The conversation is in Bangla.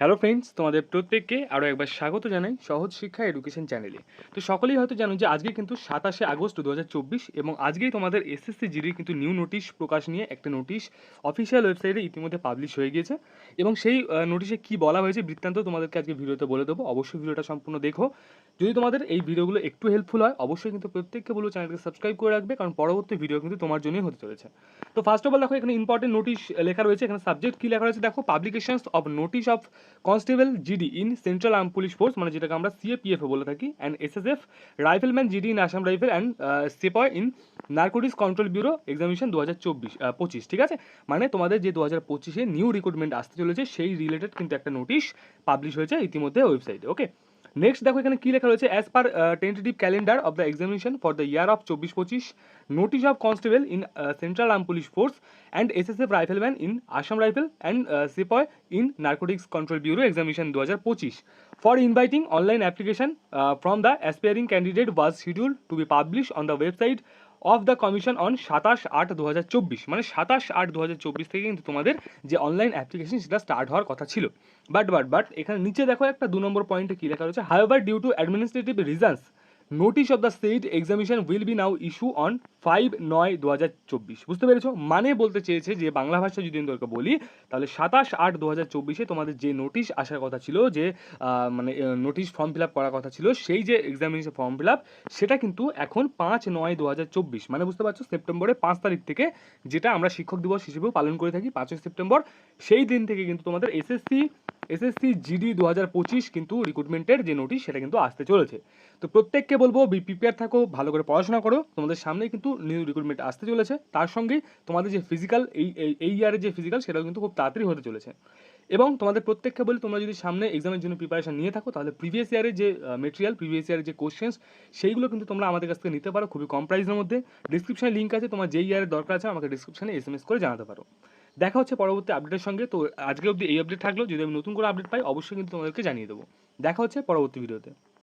হ্যালো ফ্রেন্ডস তোমাদের প্রত্যেককে আরও একবার স্বাগত জানাই সহজ শিক্ষা এডুকেশন চ্যানেলে তো সকলেই হয়তো জানো যে আজকে কিন্তু সাতাশে আগস্ট দু হাজার চব্বিশ এবং আজকেই তোমাদের এসএসসি জিডির কিন্তু নিউ নোটিশ প্রকাশ নিয়ে একটা নোটিশ অফিসিয়াল ওয়েবসাইটে ইতিমধ্যে পাবলিশ হয়ে গিয়েছে। এবং সেই নোটিশে কি বলা হয়েছে বৃত্তান্ত তোমাদেরকে আজকে ভিডিওতে বলে দেবো। অবশ্যই ভিডিওটা সম্পূর্ণ দেখো। যদি তোমাদের এই ভিডিওগুলো একটু হেল্পফুল হয়, অবশ্যই কিন্তু প্রত্যেককে বলব চ্যানেলকে সাবস্ক্রাইব করে রাখবে, কারণ পরবর্তী ভিডিও কিন্তু তোমার জন্যই হতে চলেছে। তো ফার্স্ট অফ অল দেখো, এখানে ইম্পর্টেন্ট নোটিশ লেখা রয়েছে। এখানে সাবজেক্ট কি লেখা রয়েছে? দেখো publications of notice of constable GD in central arm police force মানে যেটাকে আমরা সিএপিএফ বলে থাকি and SSF rifleman GD in Assam rifle and sepoy in narcotics control bureau examination দু হাজার চব্বিশ পঁচিশ, ঠিক আছে? মানে তোমাদের যে দু হাজার পঁচিশে নিউ রিক্রুটমেন্ট আসতে চলেছে, সেই রিলেটেড কিন্তু একটা নোটিশ পাবলিশ হয়েছে ইতিমধ্যে ওয়েবসাইটে ওকে নেক্সট দেখো এখানে কি লেখা রয়েছে? As per tentative calendar of the examination for the year of চব্বিশ পঁচিশ notice of constable in central arm police force and S S F rifleman in Assam rifle and sepoy in narcotics control bureau examination দু হাজার পঁচিশ for inviting online application from the aspiring candidate was schedule to be publish on the website of the commission on সাতাশ আট দু হাজার চব্বিশ। মানে সাতাশ আট দু থেকে কিন্তু তোমাদের যে অনলাইন অ্যাপ্লিকেশন সেটা স্টার্ট হওয়ার কথা ছিল। বাট বাট বাট এখানে নিচে দেখো একটা দু নম্বর পয়েন্টে কী লেখা রয়েছে? However due to administrative reasons notice of the state examination will be now issue on five নয় দু হাজার চব্বিশ বুঝতে পেরেছ? মানে বলতে চেয়েছে যে বাংলা ভাষা যদি আমি তোকে বলি, তাহলে সাতাশ আট দু হাজার চব্বিশে তোমাদের যে নোটিশ আসার কথা ছিল, যে মানে নোটিশ ফর্ম ফিল আপ করার কথা ছিল, সেই যে এক্সামিনেশন ফর্ম ফিল আপ সেটা কিন্তু এখন পাঁচ নয় দু হাজার চব্বিশ। মানে বুঝতে পারছ? সেপ্টেম্বরের পাঁচ তারিখ থেকে যেটা আমরা শিক্ষক দিবস হিসেবেও পালন করে থাকি, পাঁচই সেপ্টেম্বর, সেই দিন থেকে কিন্তু তোমাদের এসএসসি এসএসসি জিডি দু হাজার পঁচিশ কিন্তু রিক্রুটমেন্টের যে নোটিশ সেটা কিন্তু আসতে চলেছে। তো প্রত্যেককে বলব বি প্রিপেয়ার থাকো, ভালো করে পড়াশোনা করো। তোমাদের সামনেই কিন্তু নিউ রিক্রুটমেন্ট আসতে চলেছে। তার সঙ্গে তোমাদের যে ফিজিক্যাল এই, এই- ইয়ারের যে ফিজিক্যাল সেটাও কিন্তু খুব তাড়াতাড়ি হতে চলেছে। এবং তোমাদের প্রত্যেককে বলি, তোমরা যদি সামনে এক্সামের জন্য প্রিপারেশন নিয়ে থাকো, তাহলে প্রিভিয়াস ইয়ারের যে মেটেরিয়াল প্রিভিয়াস ইয়ারের যে কোশ্চেন্স সেইগুলো কিন্তু তোমরা আমাদের কাছ থেকে নিতে পারো খুবই কম প্রাইসের মধ্যে। ডিসক্রিপশনে লিঙ্ক আছে, তোমার যেই ইয়ারের দরকার আছে, আমাকে ডিসক্রিপশনে এস এস করে জানাতে পারো। দেখা হচ্ছে পরবর্তী আপডেটের সঙ্গে। তো আজকে অবধি এই আপডেট থাকল। যদি আমি নতুন করে আপডেট পাই, অবশ্যই কিন্তু তোমাদেরকে জানিয়ে দেবো। দেখা হচ্ছে পরবর্তী ভিডিওতে